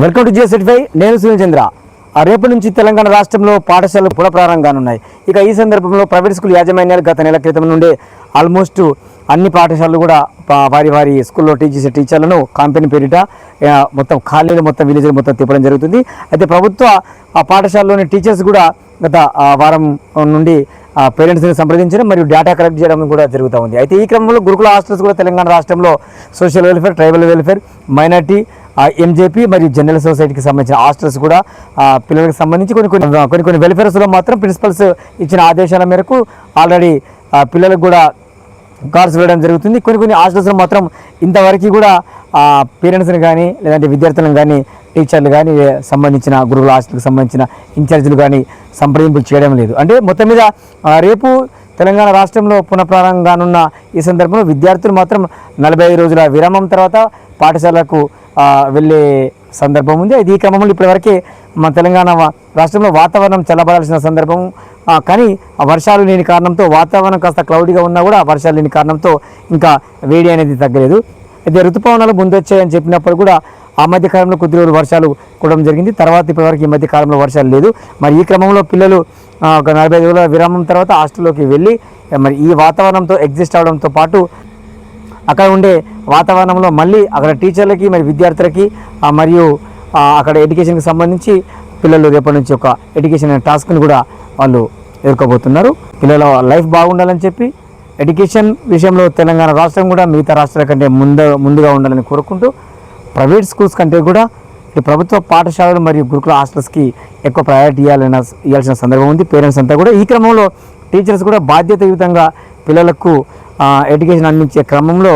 Welcome to Jio సెటిఫై నేను సునీల్ చంద్ర. ఆ నుంచి తెలంగాణ రాష్ట్రంలో పాఠశాలలు పునఃప్రారంభం కానున్నాయి ఇక ఈ సందర్భంలో ప్రైవేట్ స్కూల్ యాజమాన్యాలు గత నెల క్రితం నుండి ఆల్మోస్ట్ అన్ని పాఠశాలలు కూడా వారి వారి స్కూల్లో టీచర్స్ చేసే టీచర్లను కంపెనీ పేరిట మొత్తం ఖాళీలు మొత్తం విలేజ్లు మొత్తం తిప్పడం జరుగుతుంది. అయితే ప్రభుత్వ ఆ పాఠశాలలోని టీచర్స్ కూడా గత వారం నుండి పేరెంట్స్ని సంప్రదించడం మరియు డేటా కలెక్ట్ చేయడం కూడా జరుగుతూ ఉంది. అయితే ఈ క్రమంలో గురుకుల హాస్టల్స్ కూడా తెలంగాణ రాష్ట్రంలో social welfare tribal welfare minority MJP మరియు జనరల్ సొసైటీకి సంబంధించిన హాస్టల్స్ కూడా పిల్లలకు సంబంధించి కొన్ని కొన్ని కొన్ని కొన్ని వెల్ఫేర్స్లో మాత్రం ప్రిన్సిపల్స్ ఇచ్చిన ఆదేశాల మేరకు ఆల్రెడీ పిల్లలకు కూడా కార్స్ వేయడం జరుగుతుంది. కొన్ని కొన్ని హాస్టల్స్లో మాత్రం ఇంతవరకు కూడా పేరెంట్స్ని కానీ లేదంటే విద్యార్థులను కానీ టీచర్లు కానీ సంబంధించిన గురువుల హాస్టల్కి సంబంధించిన ఇన్ఛార్జీలు కానీ సంప్రదింపులు చేయడం లేదు. అంటే మొత్తం మీద రేపు తెలంగాణ రాష్ట్రంలో పునఃప్రారంభం కానున్న ఈ సందర్భంలో విద్యార్థులు మాత్రం నలభై ఐదు రోజుల విరామం తర్వాత పాఠశాలకు వెళ్ళే సందర్భం ఉంది. అయితే ఈ క్రమంలో ఇప్పటివరకే మన తెలంగాణ రాష్ట్రంలో వాతావరణం చల్లబడాల్సిన సందర్భం కానీ ఆ వర్షాలు లేని కారణంతో వాతావరణం కాస్త క్లౌడీగా ఉన్నా కూడా వర్షాలు లేని కారణంతో ఇంకా వేడి అనేది తగ్గలేదు. అయితే ఋతుపవనాలు ముందు వచ్చాయని చెప్పినప్పుడు కూడా ఆ మధ్య కాలంలో కొద్ది రోజులు వర్షాలు కూడడం జరిగింది. తర్వాత ఇప్పటివరకు ఈ మధ్య కాలంలో వర్షాలు లేదు. మరి ఈ క్రమంలో పిల్లలు ఒక నలభై ఐదు రోజుల విరామం తర్వాత హాస్టల్లోకి వెళ్ళి మరి ఈ వాతావరణంతో ఎగ్జిస్ట్ అవడంతో పాటు అక్కడ ఉండే వాతావరణంలో మళ్ళీ అక్కడ టీచర్లకి మరి విద్యార్థులకి మరియు అక్కడ ఎడ్యుకేషన్కి సంబంధించి పిల్లలు రేపటి నుంచి ఒక ఎడ్యుకేషన్ అనే టాస్క్ని కూడా వాళ్ళు ఎదుర్కోబోతున్నారు. పిల్లల లైఫ్ బాగుండాలని చెప్పి ఎడ్యుకేషన్ విషయంలో తెలంగాణ రాష్ట్రం కూడా మిగతా రాష్ట్రాల కంటే ముందు ముందుగా ఉండాలని కోరుకుంటూ ప్రైవేట్ స్కూల్స్ కంటే కూడా ఈ ప్రభుత్వ పాఠశాలలు మరియు గురుకుల హాస్టల్స్కి ఎక్కువ ప్రయారిటీ ఇవ్వాలన్న ఇవ్వాల్సిన సందర్భం ఉంది. పేరెంట్స్ అంతా కూడా ఈ క్రమంలో టీచర్స్ కూడా బాధ్యతాయుతంగా పిల్లలకు ఎడ్యుకేషన్ అందించే క్రమంలో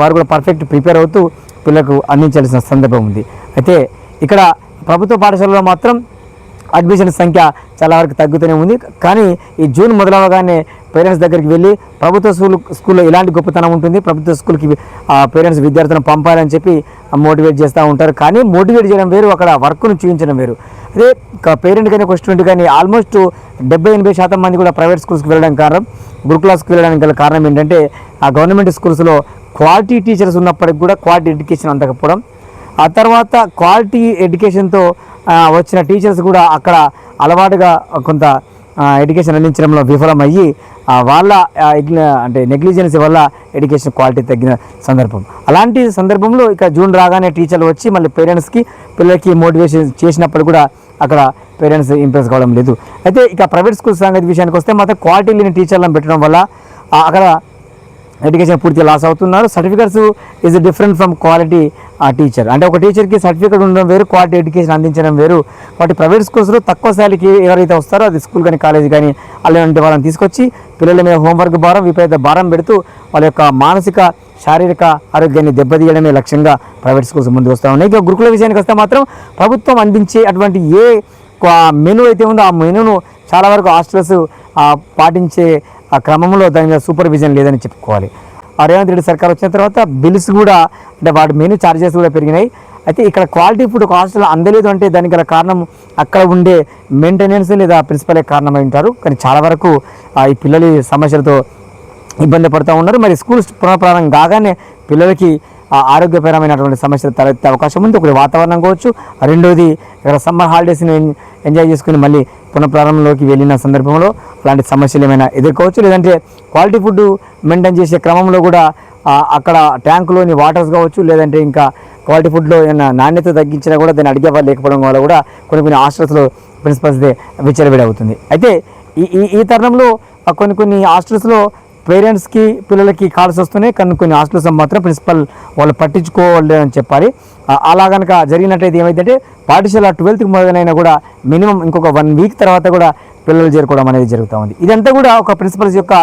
వారు కూడా పర్ఫెక్ట్ ప్రిపేర్ అవుతూ పిల్లలకు అందించాల్సిన సందర్భం ఉంది. అయితే ఇక్కడ ప్రభుత్వ పాఠశాలలో మాత్రం అడ్మిషన్ సంఖ్య చాలా వరకు తగ్గుతూనే ఉంది. కానీ ఈ జూన్ మొదలవగానే పేరెంట్స్ దగ్గరికి వెళ్ళి ప్రభుత్వ స్కూల్ స్కూల్లో ఇలాంటి గొప్పతనం ఉంటుంది? ప్రభుత్వ స్కూల్కి పేరెంట్స్ విద్యార్థులను పంపాలని చెప్పి మోటివేట్ చేస్తూ ఉంటారు. కానీ మోటివేట్ చేయడం వేరు అక్కడ వర్క్ను చూపించడం వేరు. అదే పేరెంట్ కానీ ఒక స్టూడెంట్ కానీ ఆల్మోస్ట్ డెబ్బై ఎనభై శాతం మంది కూడా ప్రైవేట్ స్కూల్స్కి వెళ్ళడానికి కారణం గురుకులాస్కి వెళ్ళడానికి గల కారణం ఏంటంటే ఆ గవర్నమెంట్ స్కూల్స్లో క్వాలిటీ టీచర్స్ ఉన్నప్పటికి కూడా క్వాలిటీ ఎడ్యుకేషన్ అందకపోవడం. ఆ తర్వాత క్వాలిటీ ఎడ్యుకేషన్తో వచ్చిన టీచర్స్ కూడా అక్కడ అలవాటుగా కొంత ఎడ్యుకేషన్ అందించడంలో విఫలమయ్యి వాళ్ళ అంటే నెగ్లిజెన్సీ వల్ల ఎడ్యుకేషన్ క్వాలిటీ తగ్గిన సందర్భం. అలాంటి సందర్భంలో ఇక జూన్ రాగానే టీచర్లు వచ్చి మళ్ళీ పేరెంట్స్కి పిల్లలకి మోటివేషన్ చేసినప్పుడు కూడా అక్కడ పేరెంట్స్ ఇంప్రెస్ కావడం లేదు. అయితే ఇక ప్రైవేట్ స్కూల్ సంగతి విషయానికి వస్తే మాత్రం క్వాలిటీ లేని టీచర్లను పెట్టడం వల్ల అక్కడ ఎడ్యుకేషన్ పూర్తిగా లాస్ అవుతున్నారు. Certificates is different from quality ఆ టీచర్ అంటే ఒక టీచర్కి సర్టిఫికేట్ ఉండడం వేరు క్వాలిటీ ఎడ్యుకేషన్ అందించడం వేరు. కాబట్టి ప్రైవేట్ స్కూల్స్లో తక్కువ స్థాయికి ఎవరైతే వస్తారో అది స్కూల్ కానీ కాలేజ్ కానీ అలాంటి వాళ్ళని తీసుకొచ్చి పిల్లల మీద హోంవర్క్ భారం విపరీత భారం పెడుతూ వాళ్ళ యొక్క మానసిక శారీరక ఆరోగ్యాన్ని దెబ్బతీయడమే లక్ష్యంగా ప్రైవేట్ స్కూల్స్ ముందుకు వస్తూ ఉన్నాయి. ఇక గురుకుల విషయానికి వస్తే మాత్రం ప్రభుత్వం అందించే అటువంటి ఏ మెనూ అయితే ఉందో ఆ మెనూను చాలా వరకు హాస్టల్స్ పాటించే ఆ క్రమంలో దాని మీద సూపర్విజన్ లేదని చెప్పుకోవాలి. ఆ రేవంత్ రెడ్డి సర్కార్ వచ్చిన తర్వాత బిల్స్ కూడా అంటే వాటి మెనూ ఛార్జెస్ కూడా పెరిగినాయి. అయితే ఇక్కడ క్వాలిటీ ఫుడ్ హాస్టల్ అందలేదు అంటే దానికి గల కారణం అక్కడ ఉండే మెయింటెనెన్స్ లేదా ప్రిన్సిపలే కారణమై ఉంటారు. కానీ చాలా వరకు ఆ, ఈ పిల్లలు సమస్యలతో ఇబ్బంది పడుతూ ఉన్నారు. మరి స్కూల్స్ పునఃప్రారంభం కాగానే పిల్లలకి ఆరోగ్యపరమైనటువంటి సమస్యలు తలెత్తే అవకాశం ఉంది. ఒకటి వాతావరణం కావచ్చు రెండోది ఇక్కడ సమ్మర్ హాలిడేస్ని ఎంజాయ్ చేసుకుని మళ్ళీ పునఃప్రారంభంలోకి వెళ్ళిన సందర్భంలో అలాంటి సమస్యలు ఏమైనా ఎదుర్కోవచ్చు? లేదంటే క్వాలిటీ ఫుడ్ మెయింటైన్ చేసే క్రమంలో కూడా అక్కడ ట్యాంకులోని వాటర్స్ కావచ్చు లేదంటే ఇంకా క్వాలిటీ ఫుడ్లో ఏమైనా నాణ్యత తగ్గించినా కూడా దాన్ని అడిగే వాళ్ళు లేకపోవడం వల్ల కూడా కొన్ని కొన్ని హాస్టల్స్లో ప్రిన్సిపల్స్దే విచ్చలవిడి అవుతుంది. అయితే ఈ ఈ ఈ తరుణంలో కొన్ని కొన్ని హాస్టల్స్లో పేరెంట్స్కి పిల్లలకి కాల్స్ వస్తున్నాయి. కానీ కొన్ని హాస్టల్స్ మాత్రం ప్రిన్సిపల్ వాళ్ళు పట్టించుకోవాలి అని చెప్పాలి. అలా కనుక జరిగినట్టయితే ఏమైందంటే పాఠశాల ట్వెల్త్కి మొదలైనా కూడా మినిమం ఇంకొక వన్ వీక్ తర్వాత కూడా పిల్లలు చేరుకోవడం అనేది జరుగుతూ ఉంది. ఇదంతా కూడా ఒక ప్రిన్సిపల్స్ యొక్క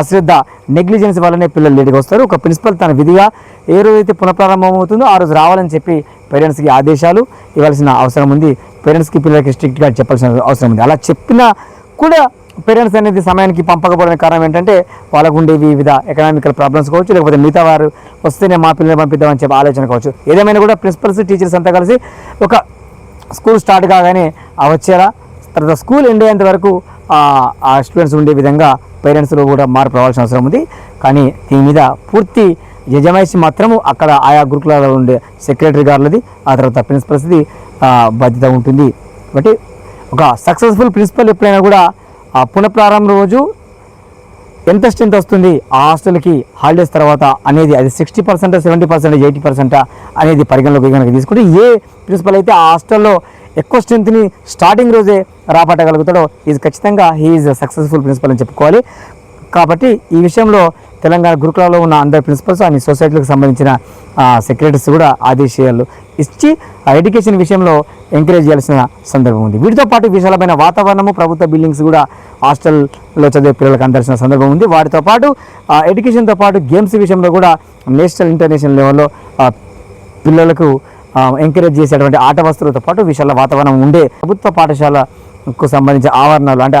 అశ్రద్ధ నెగ్లిజెన్స్ వల్లనే పిల్లలు లేటుగా వస్తారు. ఒక ప్రిన్సిపల్ తన విధిగా ఏ రోజైతే పునఃప్రారంభం అవుతుందో ఆ రోజు రావాలని చెప్పి పేరెంట్స్కి ఆదేశాలు ఇవ్వాల్సిన అవసరం ఉంది. పేరెంట్స్కి పిల్లలకి స్ట్రిక్ట్గా చెప్పాల్సిన అవసరం ఉంది. అలా చెప్పినా కూడా పేరెంట్స్ అనేది సమయానికి పంపకపోవడానికి కారణం ఏంటంటే వాళ్ళకు ఉండే వివిధ ఎకనామికల్ ప్రాబ్లమ్స్ కావచ్చు లేకపోతే మిగతా వారు వస్తేనే మా పిల్లల్ని పంపిద్దామని చెప్పి ఆలోచన కావచ్చు. ఏదేమైనా కూడా ప్రిన్సిపల్స్ టీచర్స్ అంతా కలిసి ఒక స్కూల్ స్టార్ట్ కాగానే వచ్చేలా తర్వాత స్కూల్ ఎండ్ అయ్యేంత వరకు ఆ స్టూడెంట్స్ ఉండే విధంగా పేరెంట్స్లో కూడా మార్పు రావాల్సిన అవసరం ఉంది. కానీ దీని మీద పూర్తి యజమాయిషి మాత్రము అక్కడ ఆయా గురుకులలో ఉండే సెక్రటరీ గారులది ఆ తర్వాత ప్రిన్సిపల్స్ది బాధ్యత ఉంటుంది. కాబట్టి ఒక సక్సెస్ఫుల్ ప్రిన్సిపల్ ఎప్పుడైనా కూడా ఆ పునఃప్రారంభ రోజు ఎంత స్ట్రెంత్ వస్తుంది? ఆ హాస్టల్కి హాలిడేస్ తర్వాత అనేది అది sixty percent seventy percent eighty percent అనేది పరిగణలోకి కనుక తీసుకుంటే ఏ ప్రిన్సిపల్ అయితే ఆ హాస్టల్లో ఎక్కువ స్ట్రెంత్ని స్టార్టింగ్ రోజే రాపట్టగలుగుతాడో ఇది ఖచ్చితంగా హీఈస్ సక్సెస్ఫుల్ ప్రిన్సిపల్ అని చెప్పుకోవాలి. కాబట్టి ఈ విషయంలో తెలంగాణ గురుకులాల్లో ఉన్న అందరి ప్రిన్సిపల్స్ అన్ని సొసైటీలకు సంబంధించిన సెక్రటరీస్ కూడా ఆదేశాలు ఇచ్చి ఆ ఎడ్యుకేషన్ విషయంలో ఎంకరేజ్ చేయాల్సిన సందర్భం ఉంది. వీటితో పాటు విశాలమైన వాతావరణము ప్రభుత్వ బిల్డింగ్స్ కూడా హాస్టల్లో చదివే పిల్లలకు అందాల్సిన సందర్భం ఉంది. వాటితో పాటు ఎడ్యుకేషన్తో పాటు గేమ్స్ విషయంలో కూడా నేషనల్ ఇంటర్నేషనల్ లెవెల్లో పిల్లలకు ఎంకరేజ్ చేసేటువంటి ఆట వస్తువులతో పాటు విశాల వాతావరణం ఉండే ప్రభుత్వ పాఠశాలకు సంబంధించిన ఆవరణలు అంటే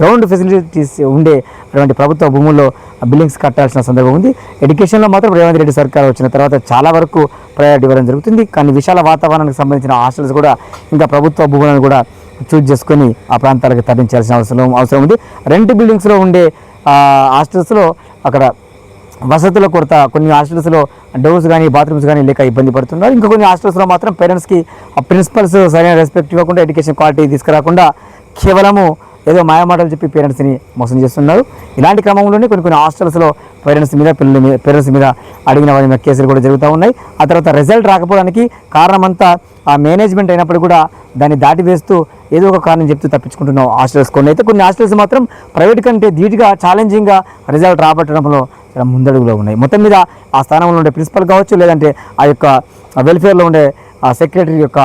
గ్రౌండ్ ఫెసిలిటీస్ ఉండే అటువంటి ప్రభుత్వ భూముల్లో బిల్డింగ్స్ కట్టాల్సిన సందర్భం ఉంది. ఎడ్యుకేషన్లో మాత్రం రేవంత్ రెడ్డి సర్కార్ వచ్చిన తర్వాత చాలా వరకు ప్రయారిటీ ఇవ్వడం జరుగుతుంది. కానీ విశాల వాతావరణానికి సంబంధించిన హాస్టల్స్ కూడా ఇంకా ప్రభుత్వ భూములను కూడా చూజ్ చేసుకొని ఆ ప్రాంతాలకు తరలించాల్సిన అవసరం అవసరం ఉంది. రెంట్ బిల్డింగ్స్లో ఉండే హాస్టల్స్లో అక్కడ వసతుల కొరత కొన్ని హాస్టల్స్లో డోర్స్ కానీ బాత్రూమ్స్ కానీ లేక ఇబ్బంది పడుతున్నారు. ఇంకా కొన్ని హాస్టల్స్లో మాత్రం పేరెంట్స్కి ఆ ప్రిన్సిపల్స్ సరైన రెస్పెక్ట్ ఇవ్వకుండా ఎడ్యుకేషన్ క్వాలిటీ తీసుకురాకుండా కేవలము ఏదో మాయమాటలు చెప్పి పేరెంట్స్ని మోసం చేస్తున్నారు. ఇలాంటి క్రమంలోనే కొన్ని కొన్ని హాస్టల్స్లో పేరెంట్స్ మీద పిల్లల మీద పేరెంట్స్ మీద అడిగిన వారి మీద కేసులు కూడా జరుగుతూ ఉన్నాయి. ఆ తర్వాత రిజల్ట్ రాకపోవడానికి కారణమంతా ఆ మేనేజ్మెంట్ అయినప్పుడు కూడా దాన్ని దాటి వేస్తూ ఏదో ఒక కారణం చెప్తూ తప్పించుకుంటున్న హాస్టల్స్ కొన్ని అయితే కొన్ని హాస్టల్స్ మాత్రం ప్రైవేట్ కంటే ధీటుగా ఛాలెంజింగ్గా రిజల్ట్ రాబట్టడంలో చాలా ముందడుగులో ఉన్నాయి. మొత్తం మీద ఆ స్థానంలో ఉండే ప్రిన్సిపల్ కావచ్చు లేదంటే ఆ యొక్క వెల్ఫేర్లో ఉండే ఆ సెక్రటరీ యొక్క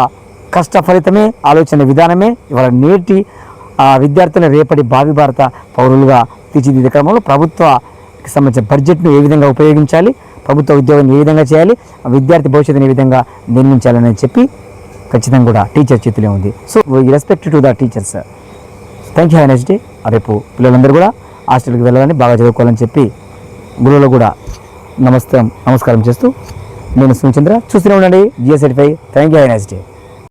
కష్ట ఫలితమే ఆలోచన విధానమే ఇవాళ నేటి ఆ విద్యార్థుల రేపటి భావి భారత పౌరులుగా తీర్చిదిద్దే క్రమంలో ప్రభుత్వకి సంబంధించిన బడ్జెట్ను ఏ విధంగా ఉపయోగించాలి ప్రభుత్వ ఉద్యోగం ఏ విధంగా చేయాలి ఆ విద్యార్థి భవిష్యత్తుని ఏ విధంగా నిర్మించాలని చెప్పి ఖచ్చితంగా కూడా టీచర్ చేతిలో ఉంది. So respect to the teachers thank you have next day రేపు పిల్లలందరూ కూడా హాస్టల్కి వెళ్ళాలని బాగా చదువుకోవాలని చెప్పి గురువులు కూడా నమస్తే నమస్కారం చేస్తూ నేను సుచంద్ర చూస్తూనే ఉండండి. GS five thank you have next day